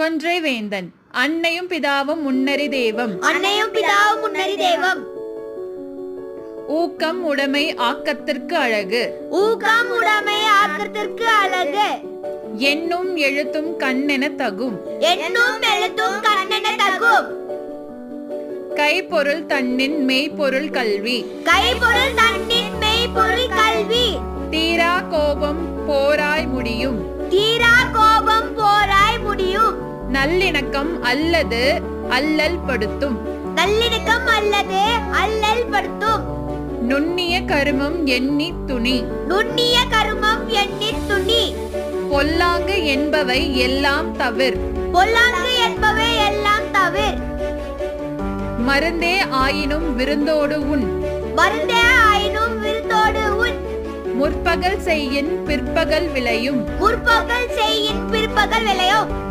கொன்றை வேந்தன். அன்னையும் பிதாவும் முன்னறி தெய்வம் அன்னையும் பிதாவும் முன்னறி தெய்வம் ஊக்கம் உடைமை ஆக்கத்திற்கு அழகு. ஊக்கம் உடைமை ஆக்கத்திற்கு அழகு. எண்ணும் எழுத்தும் கண்ணென தகும். எண்ணும் எழுத்தும் கண்ணென தகும். கைப்பொருள் தன்னின் மெய்ப்பொருள் கல்வி. கைப்பொருள் தன்னின் மெய்ப்பொருள் கல்வி. தீரா கோபம் போராய் முடியும். தீரா கோபம் போராய் முடியும் நல்லிணக்கம் அல்லது அல்லல் படுத்தும் நல்லிணக்கம் அல்லது அல்லல் படுத்தும் நுண்ணிய கருமம் எண்ணி துணி. நுண்ணிய கருமம் எண்ணி துணி. பொல்லாங்கு என்பவை எல்லாம் தவிர். பொல்லாங்கு என்பவை எல்லாம் தவிர். மருந்தே ஆயினும் விருந்தோடு உண். மருந்தே ஆயினும் விருந்தோடு உன் முற்பகல் செய்யின் பிற்பகல் விளையும். முற்பகல் செய்யின் பிற்பகல் விளையும்.